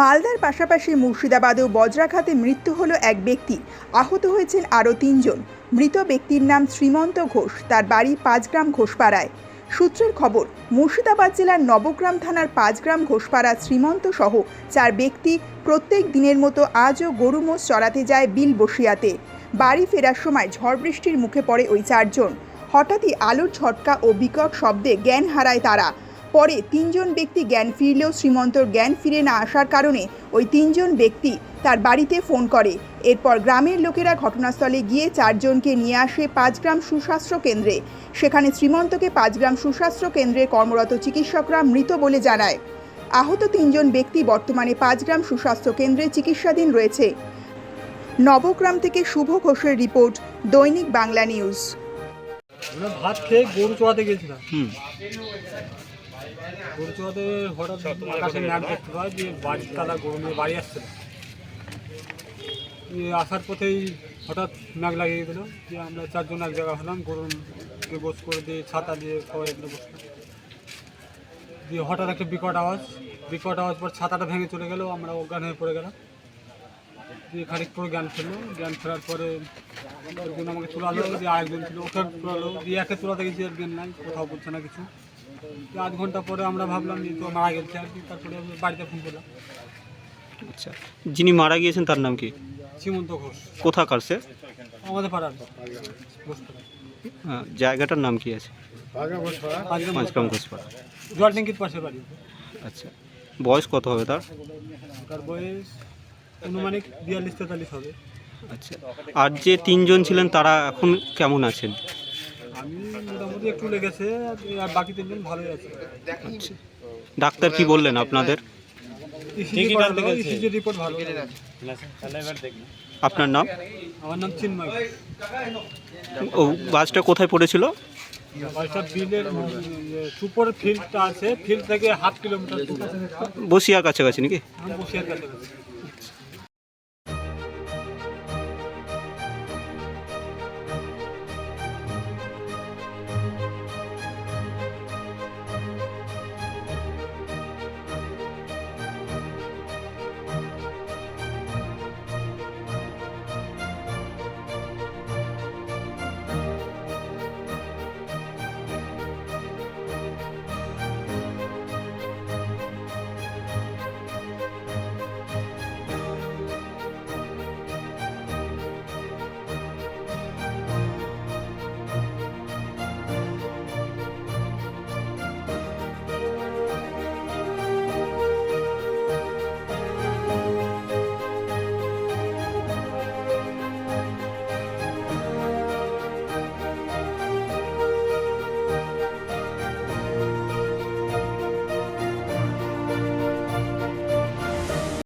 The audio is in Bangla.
মালদার পাশাপাশি মুর্শিদাবাদেও বজ্রাঘাতে মৃত্যু হলো এক ব্যক্তি। আহত হয়েছেন আরও তিনজন। মৃত ব্যক্তির নাম শ্রীমন্ত ঘোষ। তার বাড়ি পাঁচগ্রাম ঘোষপাড়ায়। সূত্রের খবর, মুর্শিদাবাদ জেলার নবগ্রাম থানার পাঁচগ্রাম ঘোষপাড়া শ্রীমন্ত সহ চার ব্যক্তি প্রত্যেক দিনের মতো আজও গরু মোষ চড়াতে যায় বিল বসিয়াতে। বাড়ি ফেরার সময় ঝড় বৃষ্টির মুখে পড়ে ওই চারজন। হঠাৎই আলোর ঝটকা ও বিকট শব্দে জ্ঞান হারায় তারা। পরে তিনজন ব্যক্তি জ্ঞান ফিরলেও শ্রীমন্তর জ্ঞান ফিরে না আসার কারণে ওই তিনজন ব্যক্তি তার বাড়িতে ফোন করে। এরপর গ্রামের লোকেরা ঘটনাস্থলে গিয়ে চারজনকে নিয়ে আসে পাঁচগ্রাম সুস্বাস্থ্য কেন্দ্রে। সেখানে শ্রীমন্তকে পাঁচগ্রাম সুস্বাস্থ্য কেন্দ্রে কর্মরত চিকিৎসকরা মৃত বলে জানায়। আহত তিনজন ব্যক্তি বর্তমানে পাঁচগ্রাম সুস্বাস্থ্য কেন্দ্রে চিকিৎসাধীন রয়েছে। নবগ্রাম থেকে শুভ ঘোষের রিপোর্ট দৈনিক বাংলা নিউজ। ভাত খেয়ে গরু চড়াতে গেছিলাম। হুম হঠাৎ আকাশে ম্যাপ দেখতে পাই যে বাড়ির তালা বাড়ি আসছিল। আসার পথেই হঠাৎ ম্যাগ লাগিয়ে দিল যে আমরা চারজন এক জায়গা হলাম গরুকে বস করে দিয়ে ছাতা দিয়ে সবাই এখানে বসলাম। দিয়ে হঠাৎ একটা বিকট আওয়াজ বিকট আওয়াজ পর ছাতাটা ভেঙে চলে গেল আমরা অজ্ঞান হয়ে পড়ে গেলাম। দিয়ে খানিক পরে জ্ঞান ফেলল জ্ঞান ফেরার পরে একজন আমাকে তোলালো দিয়ে আরেকজন ছিল ওকে তোলালো। দিয়ে একে তোলাতে গেছি আর জ্ঞান নাই কোথাও বলছে না কিছু। আধ ঘণ্টা পরে আমরা ভাবলাম যে তো মারা গেছে আর কি তারপরে বাড়িতে ফোন করলাম। আচ্ছা যিনি মারা গিয়েছেন তার নাম কি? সীমন্ত ঘোষ। কোথাকার সে আমাদের পাড়ার হ্যাঁ, জায়গাটার নাম কি আছে? পাঁচগ্রাম ঘোষপাড়া। জল ট্যাঙ্কির পাশে বাড়ি। আচ্ছা বয়স কত হবে তার? তার বয়স অনুমানিক বিয়াল্লিশ তেতাল্লিশ হবে। আচ্ছা আর যে তিনজন ছিলেন তারা এখন কেমন আছেন? মোটামুটি একটু লেগেছে আর বাকি তিনজন ভালোই আছে। আচ্ছা। ডাক্তার কি বললেন আপনাদের? ইসিজি রিপোর্ট ভালো আপনার নাম? আমার নাম চিন্ময় ও বাসটা কোথায় পড়েছিল? বাসটা বিলের সুপার ফিল্ডটা আছে ফিল্ড থেকে হাফ কিলোমিটার বসিয়ার কাছাকাছি নাকি? বসিয়ার আছি।